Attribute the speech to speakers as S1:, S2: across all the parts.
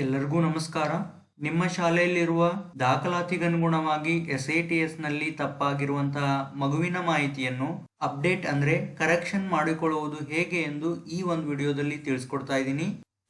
S1: ಎಲ್ಲರಿಗೂ ನಮಸ್ಕಾರ. ನಿಮ್ಮ ಶಾಲೆಯಲ್ಲಿರುವ ದಾಖಲಾತಿಗನುಗುಣವಾಗಿ ಎಸ್ ಎ ಟಿ ಎಸ್ನಲ್ಲಿ ತಪ್ಪಾಗಿರುವಂತಹ ಮಗುವಿನ ಮಾಹಿತಿಯನ್ನು ಅಪ್ಡೇಟ್ ಅಂದ್ರೆ ಕರೆಕ್ಷನ್ ಮಾಡಿಕೊಳ್ಳುವುದು ಹೇಗೆ ಎಂದು ಈ ಒಂದು ವಿಡಿಯೋದಲ್ಲಿ ತಿಳಿಸ್ಕೊಡ್ತಾ ಇದ್ದೀನಿ.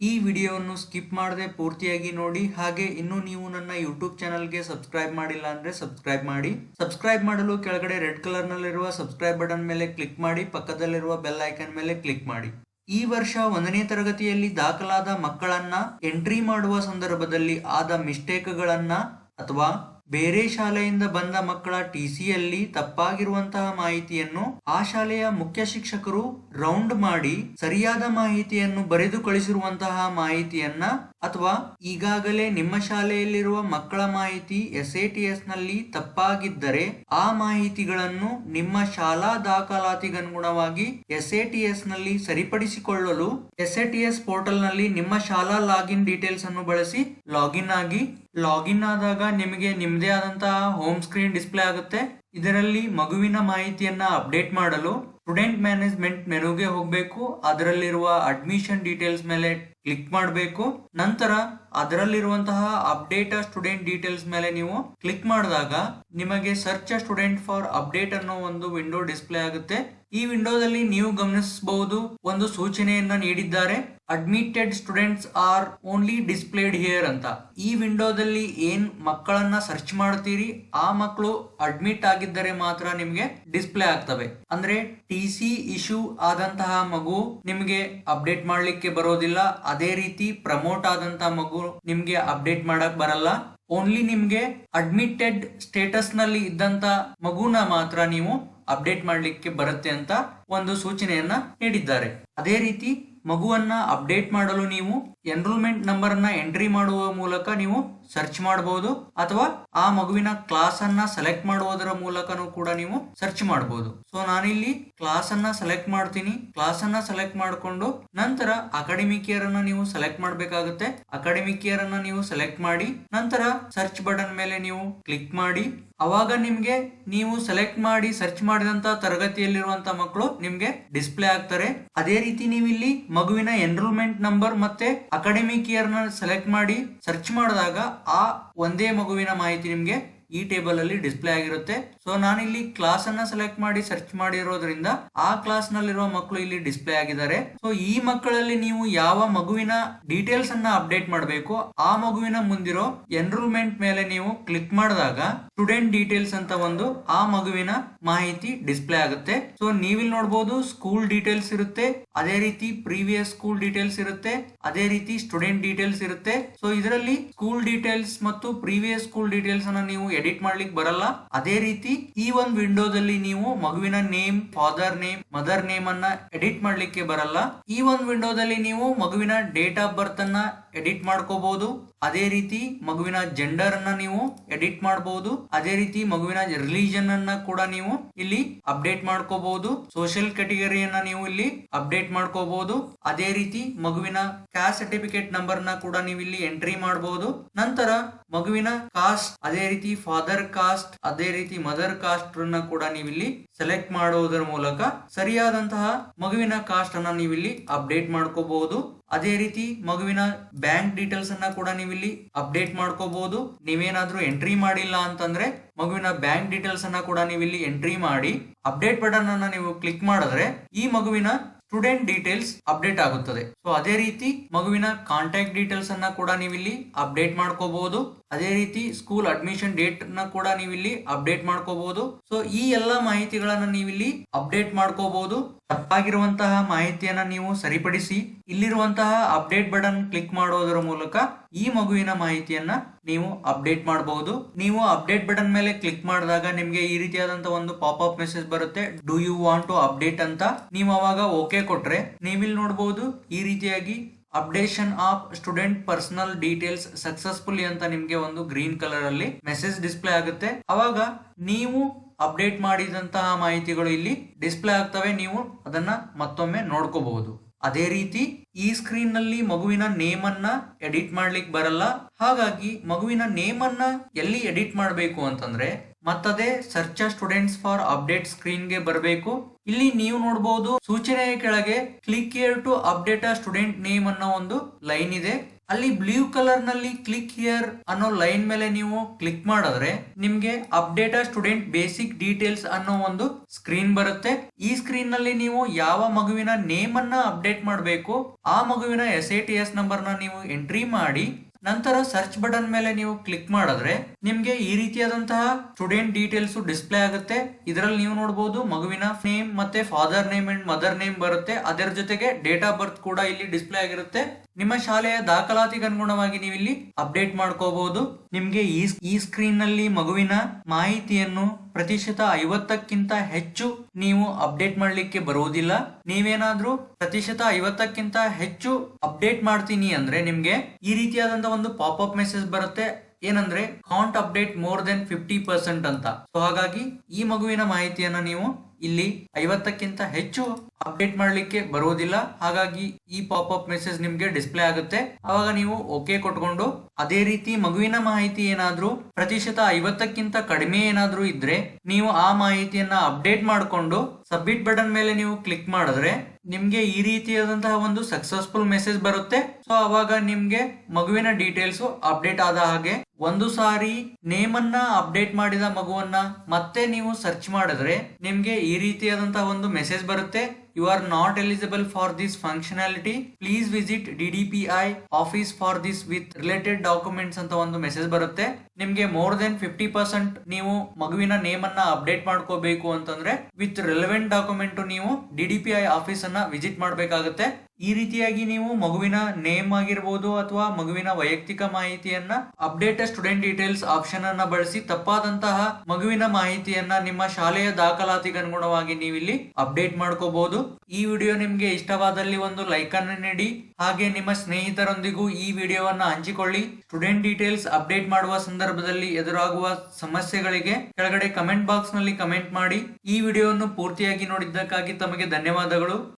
S1: ಈ ವಿಡಿಯೋವನ್ನು ಸ್ಕಿಪ್ ಮಾಡದೆ ಪೂರ್ತಿಯಾಗಿ ನೋಡಿ, ಹಾಗೆ ಇನ್ನು ನೀವು ನನ್ನ ಯೂಟ್ಯೂಬ್ ಚಾನಲ್ಗೆ ಸಬ್ಸ್ಕ್ರೈಬ್ ಮಾಡಿಲ್ಲ ಅಂದ್ರೆ ಸಬ್ಸ್ಕ್ರೈಬ್ ಮಾಡಿ. ಸಬ್ಸ್ಕ್ರೈಬ್ ಮಾಡಲು ಕೆಳಗಡೆ ರೆಡ್ ಕಲರ್ ನಲ್ಲಿರುವ ಸಬ್ಸ್ಕ್ರೈಬ್ ಬಟನ್ ಮೇಲೆ ಕ್ಲಿಕ್ ಮಾಡಿ, ಪಕ್ಕದಲ್ಲಿರುವ ಬೆಲ್ ಐಕನ್ ಮೇಲೆ ಕ್ಲಿಕ್ ಮಾಡಿ. ಈ ವರ್ಷ ಒಂದನೇ ತರಗತಿಯಲ್ಲಿ ದಾಖಲಾದ ಮಕ್ಕಳನ್ನ ಎಂಟ್ರಿ ಮಾಡುವ ಸಂದರ್ಭದಲ್ಲಿ ಆದ ಮಿಸ್ಟೇಕ್ಗಳನ್ನ ಅಥವಾ ಬೇರೆ ಶಾಲೆಯಿಂದ ಬಂದ ಮಕ್ಕಳ ಟಿಸಿಯಲ್ಲಿ ತಪ್ಪಾಗಿರುವಂತಹ ಮಾಹಿತಿಯನ್ನು ಆ ಶಾಲೆಯ ಮುಖ್ಯ ಶಿಕ್ಷಕರು ರೌಂಡ್ ಮಾಡಿ ಸರಿಯಾದ ಮಾಹಿತಿಯನ್ನು ಬರೆದು ಕಳಿಸಿರುವಂತಹ ಮಾಹಿತಿಯನ್ನ ಅಥವಾ ಈಗಾಗಲೇ ನಿಮ್ಮ ಶಾಲೆಯಲ್ಲಿರುವ ಮಕ್ಕಳ ಮಾಹಿತಿ ಎಸ್ ಎ ಟಿ ಎಸ್ನಲ್ಲಿ ತಪ್ಪಾಗಿದ್ದರೆ ಆ ಮಾಹಿತಿಗಳನ್ನು ನಿಮ್ಮ ಶಾಲಾ ದಾಖಲಾತಿಗನುಗುಣವಾಗಿ ಎಸ್ ಎ ಟಿ ಎಸ್ನಲ್ಲಿ ಸರಿಪಡಿಸಿಕೊಳ್ಳಲು ಎಸ್ ಎ ಟಿ ಎಸ್ ಪೋರ್ಟಲ್ನಲ್ಲಿ ನಿಮ್ಮ ಶಾಲಾ ಲಾಗಿನ್ ಡೀಟೇಲ್ಸ್ ಅನ್ನು ಬಳಸಿ ಲಾಗಿನ್ ಆಗಿ ಲಾಗಿನ್ ಆದಾಗ ನಿಮಗೆ ನಿಮ್ಮದೇ ಆದಂತಹ ಹೋಮ್ ಸ್ಕ್ರೀನ್ ಡಿಸ್ಪ್ಲೇ ಆಗುತ್ತೆ. ಇದರಲ್ಲಿ ಮಗುವಿನ ಮಾಹಿತಿಯನ್ನ ಅಪ್ಡೇಟ್ ಮಾಡಲು ಸ್ಟೂಡೆಂಟ್ ಮ್ಯಾನೇಜ್ಮೆಂಟ್ ಮೆನುಗೆ ಹೋಗಬೇಕು. ಅದರಲ್ಲಿರುವ ಅಡ್ಮಿಷನ್ ಡೀಟೇಲ್ಸ್ ಮೇಲೆ ಕ್ಲಿಕ್ ಮಾಡಬೇಕು. ನಂತರ ಅದರಲ್ಲಿರುವಂತಹ ಅಪ್ಡೇಟ್ ಸ್ಟೂಡೆಂಟ್ ಡೀಟೇಲ್ಸ್ ಮೇಲೆ ನೀವು ಕ್ಲಿಕ್ ಮಾಡಿದಾಗ ನಿಮಗೆ ಸರ್ಚ್ ಸ್ಟೂಡೆಂಟ್ ಫಾರ್ ಅಪ್ಡೇಟ್ ಅನ್ನೋ ಒಂದು ವಿಂಡೋ ಡಿಸ್ಪ್ಲೇ ಆಗುತ್ತೆ. ಈ ವಿಂಡೋದಲ್ಲಿ ನೀವು ಗಮನಿಸಬಹುದು. ಒಂದು ಸೂಚನೆಯನ್ನ ನೀಡಿದ್ದಾರೆ. Admitted students are only displayed here ಅಂತ. ಈ ವಿಂಡೋದಲ್ಲಿ ಏನ್ ಮಕ್ಕಳನ್ನ ಸರ್ಚ್ ಮಾಡ್ತೀರಿ ಆ ಮಕ್ಕಳು ಅಡ್ಮಿಟ್ ಆಗಿದ್ದರೆ ಮಾತ್ರ ನಿಮಗೆ ಡಿಸ್ಪ್ಲೇ ಆಗ್ತವೆ. ಅಂದ್ರೆ ಟಿ ಸಿ ಇಶ್ಯೂ ಆದಂತಹ ಮಗು ನಿಮಗೆ ಅಪ್ಡೇಟ್ ಮಾಡ್ಲಿಕ್ಕೆ ಬರೋದಿಲ್ಲ, ಅದೇ ರೀತಿ ಪ್ರಮೋಟ್ ಆದಂತಹ ಮಗು ನಿಮ್ಗೆ ಅಪ್ಡೇಟ್ ಮಾಡಕ್ ಬರಲ್ಲ. ಓನ್ಲಿ ನಿಮ್ಗೆ ಅಡ್ಮಿಟೆಡ್ ಸ್ಟೇಟಸ್ನಲ್ಲಿ ಇದ್ದಂತ ಮಗುನ ಮಾತ್ರ ನೀವು ಅಪ್ಡೇಟ್ ಮಾಡ್ಲಿಕ್ಕೆ ಬರುತ್ತೆ ಅಂತ ಒಂದು ಸೂಚನೆಯನ್ನ ನೀಡಿದ್ದಾರೆ. ಅದೇ ರೀತಿ ಮಗುವನ್ನ ಅಪ್ಡೇಟ್ ಮಾಡಲು ನೀವು ಎನ್ರೋಲ್ಮೆಂಟ್ ನಂಬರ್ ಅನ್ನ ಎಂಟ್ರಿ ಮಾಡುವ ಮೂಲಕ ನೀವು ಸರ್ಚ್ ಮಾಡಬಹುದು ಅಥವಾ ಆ ಮಗುವಿನ ಕ್ಲಾಸ್ ಅನ್ನ ಸೆಲೆಕ್ಟ್ ಮಾಡುವುದರ ಮೂಲಕನೂ ಕೂಡ ನೀವು ಸರ್ಚ್ ಮಾಡಬಹುದು ಸೊ ನಾನಿಲ್ಲಿ ಕ್ಲಾಸ್ ಅನ್ನ ಸೆಲೆಕ್ಟ್ ಮಾಡ್ತೀನಿ. ಕ್ಲಾಸ್ ಅನ್ನ ಸೆಲೆಕ್ಟ್ ಮಾಡಿಕೊಂಡು ನಂತರ ಅಕಾಡೆಮಿಕ್ ಇಯರ್ ಅನ್ನ ನೀವು ಸೆಲೆಕ್ಟ್ ಮಾಡಬೇಕಾಗುತ್ತೆ. ಅಕಾಡೆಮಿಕ್ ಇಯರ್ ಅನ್ನ ನೀವು ಸೆಲೆಕ್ಟ್ ಮಾಡಿ ನಂತರ ಸರ್ಚ್ ಬಟನ್ ಮೇಲೆ ನೀವು ಕ್ಲಿಕ್ ಮಾಡಿ. ಅವಾಗ ನಿಮಗೆ ನೀವು ಸೆಲೆಕ್ಟ್ ಮಾಡಿ ಸರ್ಚ್ ಮಾಡಿದಂತ ತರಗತಿಯಲ್ಲಿರುವಂತ ಮಕ್ಕಳು ನಿಮಗೆ ಡಿಸ್ಪ್ಲೇ ಆಗ್ತಾರೆ. ಅದೇ ರೀತಿ ನೀವು ಇಲ್ಲಿ ಮಗುವಿನ ಎನ್ರೋಲ್ಮೆಂಟ್ ನಂಬರ್ ಮತ್ತೆ ಅಕಾಡೆಮಿಕ್ ಇಯರ್ ಸೆಲೆಕ್ಟ್ ಮಾಡಿ ಸರ್ಚ್ ಮಾಡಿದಾಗ ಆ ಒಂದೇ ಮಗುವಿನ ಮಾಹಿತಿ ನಿಮ್ಗೆ ಈ ಟೇಬಲ್ ಅಲ್ಲಿ ಡಿಸ್ಪ್ಲೇ ಆಗಿರುತ್ತೆ. ಸೊ ಇಲ್ಲಿ ಕ್ಲಾಸ್ ಅನ್ನ ಸೆಲೆಕ್ಟ್ ಮಾಡಿ ಸರ್ಚ್ ಮಾಡಿರೋದ್ರಿಂದ ಆ ಕ್ಲಾಸ್ ನಲ್ಲಿರುವ ಮಕ್ಕಳು ಇಲ್ಲಿ ಡಿಸ್ಪ್ಲೇ ಆಗಿದ್ದಾರೆ. ಸೊ ಈ ಮಕ್ಕಳಲ್ಲಿ ನೀವು ಯಾವ ಮಗುವಿನ ಡೀಟೇಲ್ಸ್ ಅನ್ನ ಅಪ್ಡೇಟ್ ಮಾಡಬೇಕು, ಆ ಮಗುವಿನ ಮುಂದಿರೋ ಎನ್ರೋಲ್ಮೆಂಟ್ ಮೇಲೆ ನೀವು ಕ್ಲಿಕ್ ಮಾಡಿದಾಗ ಸ್ಟೂಡೆಂಟ್ ಡೀಟೇಲ್ಸ್ ಅಂತ ಒಂದು ಆ ಮಗುವಿನ ಮಾಹಿತಿ ಡಿಸ್ಪ್ಲೇ ಆಗುತ್ತೆ. ಸೊ ನೀವಿಲ್ಲಿ ನೋಡಬಹುದು ಸ್ಕೂಲ್ ಡೀಟೇಲ್ಸ್ ಇರುತ್ತೆ, ಅದೇ ರೀತಿ ಪ್ರೀವಿಯಸ್ ಸ್ಕೂಲ್ ಡೀಟೇಲ್ಸ್ ಇರುತ್ತೆ, ಅದೇ ರೀತಿ ಸ್ಟೂಡೆಂಟ್ ಡೀಟೇಲ್ಸ್ ಇರುತ್ತೆ. ಸೊ ಇದರಲ್ಲಿ ಸ್ಕೂಲ್ ಡೀಟೇಲ್ಸ್ ಮತ್ತು ಪ್ರೀವಿಯಸ್ ಸ್ಕೂಲ್ ಡೀಟೇಲ್ಸ್ ಅನ್ನ ನೀವು ಎಡಿಟ್ ಮಾಡ್ಲಿಕ್ಕೆ ಬರಲ್ಲ. ಅದೇ ರೀತಿ ಈ ಒಂದು ವಿಂಡೋದಲ್ಲಿ ನೀವು ಮಗುವಿನ name, father name, mother name ಅನ್ನ ಎಡಿಟ್ ಮಾಡ್ಲಿಕ್ಕೆ ಬರಲ್ಲ. ಈ ಒಂದು ವಿಂಡೋದಲ್ಲಿ ನೀವು ಮಗುವಿನ ಡೇಟ್ ಆಫ್ ಬರ್ತ್ ಅನ್ನ ಎಡಿಟ್ ಮಾಡ್ಕೋಬಹುದು ಅದೇ ರೀತಿ ಮಗುವಿನ ಜೆಂಡರ್ ಅನ್ನ ನೀವು ಎಡಿಟ್ ಮಾಡಬಹುದು ಅದೇ ರೀತಿ ಮಗುವಿನ ರಿಲಿಜನ್ ಅನ್ನ ಕೂಡ ನೀವು ಇಲ್ಲಿ ಅಪ್ಡೇಟ್ ಮಾಡ್ಕೋಬಹುದು ಸೋಷಿಯಲ್ ಕ್ಯಾಟಗರಿಯನ್ನ ನೀವು ಇಲ್ಲಿ ಅಪ್ಡೇಟ್ ಮಾಡ್ಕೋಬಹುದು ಅದೇ ರೀತಿ ಮಗುವಿನ ಕ್ಯಾಸ್ಟ್ ಸರ್ಟಿಫಿಕೇಟ್ ನಂಬರ್ನ ಕೂಡ ನೀವು ಇಲ್ಲಿ ಎಂಟ್ರಿ ಮಾಡಬಹುದು ನಂತರ ಮಗುವಿನ ಕಾಸ್ಟ್, ಅದೇ ರೀತಿ ಫಾದರ್ ಕಾಸ್ಟ್, ಅದೇ ರೀತಿ ಮದರ್ ಕಾಸ್ಟ್ ಅನ್ನ ಕೂಡ ನೀವಿಲ್ಲಿ ಸೆಲೆಕ್ಟ್ ಮಾಡುವುದರ ಮೂಲಕ ಸರಿಯಾದಂತಹ ಮಗುವಿನ ಕಾಸ್ಟ್ ಅನ್ನ ನೀವಿಲ್ಲಿ ಅಪ್ಡೇಟ್ ಮಾಡ್ಕೋಬಹುದು ಅದೇ ರೀತಿ ಮಗುವಿನ ಬ್ಯಾಂಕ್ ಡೀಟೇಲ್ಸ್ ಅನ್ನ ಕೂಡ ನೀವಿಲ್ಲಿ ಅಪ್ಡೇಟ್ ಮಾಡ್ಕೋಬಹುದು ನೀವೇನಾದ್ರೂ ಎಂಟ್ರಿ ಮಾಡಿಲ್ಲ ಅಂತಂದ್ರೆ ಮಗುವಿನ ಬ್ಯಾಂಕ್ ಡೀಟೇಲ್ಸ್ ಅನ್ನ ಕೂಡ ನೀವಿಲ್ಲಿ ಎಂಟ್ರಿ ಮಾಡಿ ಅಪ್ಡೇಟ್ ಬಟನ್ ಅನ್ನ ನೀವು ಕ್ಲಿಕ್ ಮಾಡಿದ್ರೆ ಈ ಮಗುವಿನ ಸ್ಟೂಡೆಂಟ್ ಡೀಟೇಲ್ಸ್ ಅಪ್ಡೇಟ್ ಆಗುತ್ತದೆ. ಸೊ ಅದೇ ರೀತಿ ಮಗುವಿನ ಕಾಂಟ್ಯಾಕ್ಟ್ ಡೀಟೇಲ್ಸ್ ಅನ್ನ ಕೂಡ ನೀವಿಲ್ಲಿ ಅಪ್ಡೇಟ್ ಮಾಡ್ಕೋಬಹುದು ಅದೇ ರೀತಿ ಸ್ಕೂಲ್ ಅಡ್ಮಿಷನ್ ಡೇಟ್ನ ಕೂಡ ನೀವಿಲ್ಲಿ ಅಪ್ಡೇಟ್ ಮಾಡ್ಕೋಬಹುದು ಸೊ ಈ ಎಲ್ಲಾ ಮಾಹಿತಿಗಳನ್ನ ನೀವಿಲ್ಲಿ ಅಪ್ಡೇಟ್ ಮಾಡ್ಕೋಬಹುದು ತಪ್ಪಾಗಿರುವಂತಹ ಮಾಹಿತಿಯನ್ನ ನೀವು ಸರಿಪಡಿಸಿ, ಇಲ್ಲಿರುವಂತಹ ಅಪ್ಡೇಟ್ ಬಟನ್ ಕ್ಲಿಕ್ ಮಾಡೋದರ ಮೂಲಕ ಈ ಮಗುವಿನ ಮಾಹಿತಿಯನ್ನ ನೀವು ಅಪ್ಡೇಟ್ ಮಾಡಬಹುದು ನೀವು ಅಪ್ಡೇಟ್ ಬಟನ್ ಮೇಲೆ ಕ್ಲಿಕ್ ಮಾಡಿದಾಗ ನಿಮ್ಗೆ ಈ ರೀತಿಯಾದಂತಹ ಒಂದು ಪಾಪ್ ಅಪ್ ಮೆಸೇಜ್ ಬರುತ್ತೆ. Do you want to update ಅಂತ. ನೀವು ಅವಾಗ ಓಕೆ ಕೊಟ್ರೆ, ನೀವಿಲ್ಲಿ ನೋಡಬಹುದು ಈ ರೀತಿಯಾಗಿ updation of student personal details successfully ಅಂತ ನಿಮ್ಗೆ ಒಂದು ಗ್ರೀನ್ ಕಲರ್ ಅಲ್ಲಿ ಮೆಸೇಜ್ ಡಿಸ್ಪ್ಲೇ ಆಗುತ್ತೆ. ಅವಾಗ ನೀವು ಅಪ್ಡೇಟ್ ಮಾಡಿದಂತಹ ಮಾಹಿತಿಗಳು ಇಲ್ಲಿ ಡಿಸ್ಪ್ಲೇ ಆಗ್ತವೆ. ನೀವು ಅದನ್ನ ಮತ್ತೊಮ್ಮೆ ನೋಡ್ಕೋಬಹುದು. ಅದೇ ರೀತಿ ಈ ಸ್ಕ್ರೀನ್ನಲ್ಲಿ ಮಗುವಿನ ನೇಮ್ ಅನ್ನ ಎಡಿಟ್ ಮಾಡ್ಲಿಕ್ಕೆ ಬರಲ್ಲ. ಹಾಗಾಗಿ ಮಗುವಿನ ನೇಮ್ ಅನ್ನ ಎಲ್ಲಿ ಎಡಿಟ್ ಮಾಡಬೇಕು ಅಂತಂದ್ರೆ ಮತ್ತದೇ ಸರ್ಚ ಸ್ಟೂಡೆಂಟ್ಸ್ ಫಾರ್ ಅಪ್ಡೇಟ್ ಸ್ಕ್ರೀನ್ಗೆ ಬರಬೇಕು. ಇಲ್ಲಿ ನೀವು ನೋಡಬಹುದು ಸೂಚನೆಯ ಕೆಳಗೆ click here to update a student name ಅನ್ನೋ ಒಂದು ಲೈನ್ ಇದೆ. ಅಲ್ಲಿ ಬ್ಲೂ ಕಲರ್ನಲ್ಲಿ ಕ್ಲಿಕ್ ಹಿಯರ್ ಅನ್ನೋ ಲೈನ್ ಮೇಲೆ ನೀವು ಕ್ಲಿಕ್ ಮಾಡಿದ್ರೆ ನಿಮ್ಗೆ ಅಪ್ಡೇಟ್ ಸ್ಟೂಡೆಂಟ್ ಬೇಸಿಕ್ ಡೀಟೇಲ್ಸ್ ಅನ್ನೋ ಒಂದು ಸ್ಕ್ರೀನ್ ಬರುತ್ತೆ. ಈ ಸ್ಕ್ರೀನ್ನಲ್ಲಿ ನೀವು ಯಾವ ಮಗುವಿನ ನೇಮ್ ಅನ್ನ ಅಪ್ಡೇಟ್ ಮಾಡಬೇಕು, ಆ ಮಗುವಿನ ಎಸ್ ಎ ಟಿ ಎಸ್ ನಂಬರ್ನ ನೀವು ಎಂಟ್ರಿ ಮಾಡಿ ನಂತರ ಸರ್ಚ್ ಬಟನ್ ಮೇಲೆ ನೀವು ಕ್ಲಿಕ್ ಮಾಡಿದ್ರೆ ನಿಮ್ಗೆ ಈ ರೀತಿಯಾದಂತಹ ಸ್ಟೂಡೆಂಟ್ ಡೀಟೇಲ್ಸ್ ಡಿಸ್ಪ್ಲೇ ಆಗುತ್ತೆ. ಇದರಲ್ಲಿ ನೀವು ನೋಡಬಹುದು ಮಗುವಿನ ನೇಮ್ ಮತ್ತೆ father name and mother name ಬರುತ್ತೆ. ಅದರ ಜೊತೆಗೆ ಡೇಟ್ ಆಫ್ ಬರ್ತ್ ಕೂಡ ಇಲ್ಲಿ ಡಿಸ್ಪ್ಲೇ ಆಗಿರುತ್ತೆ. ನಿಮ್ಮ ಶಾಲೆಯ ದಾಖಲಾತಿಗೆ ಅನುಗುಣವಾಗಿ ನೀವು ಇಲ್ಲಿ ಅಪ್ಡೇಟ್ ಮಾಡ್ಕೋಬಹುದು ನಿಮ್ಗೆ ಈ ಈ ಸ್ಕ್ರೀನ್ನಲ್ಲಿ ಮಗುವಿನ ಮಾಹಿತಿಯನ್ನು ಪ್ರತಿಶತ ಐವತ್ತಕ್ಕಿಂತ ಹೆಚ್ಚು ನೀವು ಅಪ್ಡೇಟ್ ಮಾಡಲಿಕ್ಕೆ ಬರುವುದಿಲ್ಲ. ನೀವೇನಾದ್ರೂ ಪ್ರತಿಶತ ಐವತ್ತಕ್ಕಿಂತ ಹೆಚ್ಚು ಅಪ್ಡೇಟ್ ಮಾಡ್ತೀನಿ ಅಂದ್ರೆ ನಿಮ್ಗೆ ಈ ರೀತಿಯಾದಂತಹ ಒಂದು ಪಾಪ್ ಅಪ್ ಮೆಸೇಜ್ ಬರುತ್ತೆ. ಏನಂದ್ರೆ count update more than fifty percent ಅಂತ. ಸೊ ಹಾಗಾಗಿ ಈ ಮಗುವಿನ ಮಾಹಿತಿಯನ್ನ ನೀವು ಇಲ್ಲಿ ಐವತ್ತಕ್ಕಿಂತ ಹೆಚ್ಚು ಅಪ್ಡೇಟ್ ಮಾಡಲಿಕ್ಕೆ ಬರುವುದಿಲ್ಲ ಹಾಗಾಗಿ ಈ ಪಾಪ್ ಅಪ್ ಮೆಸೇಜ್ ನಿಮ್ಗೆ ಡಿಸ್ಪ್ಲೇ ಆಗುತ್ತೆ. ಅವಾಗ ನೀವು ಓಕೆ ಕೊಟ್ಕೊಂಡು ಅದೇ ರೀತಿ ಮಗುವಿನ ಮಾಹಿತಿ ಏನಾದ್ರೂ, ಪ್ರತಿಶತ ಐವತ್ತಕ್ಕಿಂತ ಕಡಿಮೆ ಏನಾದ್ರೂ ಇದ್ರೆ ನೀವು ಆ ಮಾಹಿತಿಯನ್ನ ಅಪ್ಡೇಟ್ ಮಾಡಿಕೊಂಡು ಸಬ್ಮಿಟ್ ಬಟನ್ ಮೇಲೆ ನೀವು ಕ್ಲಿಕ್ ಮಾಡಿದ್ರೆ ನಿಮ್ಗೆ ಈ ರೀತಿಯಾದಂತಹ ಒಂದು ಸಕ್ಸಸ್ಫುಲ್ ಮೆಸೇಜ್ ಬರುತ್ತೆ. ಸೊ ಅವಾಗ ನಿಮ್ಗೆ ಮಗುವಿನ ಡೀಟೇಲ್ಸ್ ಅಪ್ಡೇಟ್ ಆದ ಹಾಗೆ ಒಂದು ಸಾರಿ ನೇಮ್ ಅನ್ನ ಅಪ್ಡೇಟ್ ಮಾಡಿದ ಮಗುವನ್ನ ಮತ್ತೆ ನೀವು ಸರ್ಚ್ ಮಾಡಿದ್ರೆ ನಿಮ್ಗೆ ಈ ರೀತಿಯಾದಂತಹ ಒಂದು ಮೆಸೇಜ್ ಬರುತ್ತೆ. You are not eligible for this functionality please visit D D P I office for this with related documents ಅಂತ ಒಂದು ಮೆಸೇಜ್ ಬರುತ್ತೆ. ನಿಮ್ಗೆ ಮೋರ್ ದೆನ್ ಫಿಫ್ಟಿ ಪರ್ಸೆಂಟ್ ನೀವು ಮಗುವಿನ ನೇಮ್ ಅನ್ನ ಅಪ್ಡೇಟ್ ಮಾಡ್ಕೋಬೇಕು ಅಂತಂದ್ರೆ ವಿತ್ ರಿಲೆವೆಂಟ್ ಡಾಕ್ಯುಮೆಂಟ್ ನೀವು D D P I office ಅನ್ನ ವಿಸಿಟ್ ಮಾಡಬೇಕಾಗುತ್ತೆ. ಈ ರೀತಿಯಾಗಿ ನೀವು ಮಗುವಿನ ನೇಮ್ ಆಗಿರ್ಬೋದು ಅಥವಾ ಮಗುವಿನ ವೈಯಕ್ತಿಕ ಮಾಹಿತಿಯನ್ನ ಅಪ್ಡೇಟ್ ಸ್ಟೂಡೆಂಟ್ ಡೀಟೇಲ್ಸ್ ಆಪ್ಷನ್ ಅನ್ನ ಬಳಸಿ ತಪ್ಪಾದಂತಹ ಮಗುವಿನ ಮಾಹಿತಿಯನ್ನ ನಿಮ್ಮ ಶಾಲೆಯ ದಾಖಲಾತಿಗೆ ಅನುಗುಣವಾಗಿ ನೀವು ಇಲ್ಲಿ ಅಪ್ಡೇಟ್ ಮಾಡ್ಕೋಬಹುದು ಈ ವಿಡಿಯೋ ನಿಮ್ಗೆ ಇಷ್ಟವಾದಲ್ಲಿ ಒಂದು ಲೈಕ್ ಅನ್ನು ನೀಡಿ, ಹಾಗೆ ನಿಮ್ಮ ಸ್ನೇಹಿತರೊಂದಿಗೂ ಈ ವಿಡಿಯೋವನ್ನ ಹಂಚಿಕೊಳ್ಳಿ. ಸ್ಟೂಡೆಂಟ್ ಡೀಟೇಲ್ಸ್ ಅಪ್ಡೇಟ್ ಮಾಡುವ ಸಂದರ್ಭದಲ್ಲಿ ಎದುರಾಗುವ ಸಮಸ್ಯೆಗಳಿಗೆ ಕೆಳಗಡೆ ಕಮೆಂಟ್ ಬಾಕ್ಸ್ನಲ್ಲಿ ಕಮೆಂಟ್ ಮಾಡಿ. ಈ ವಿಡಿಯೋವನ್ನು ಪೂರ್ತಿಯಾಗಿ ನೋಡಿದ್ದಕ್ಕಾಗಿ ತಮಗೆ ಧನ್ಯವಾದಗಳು.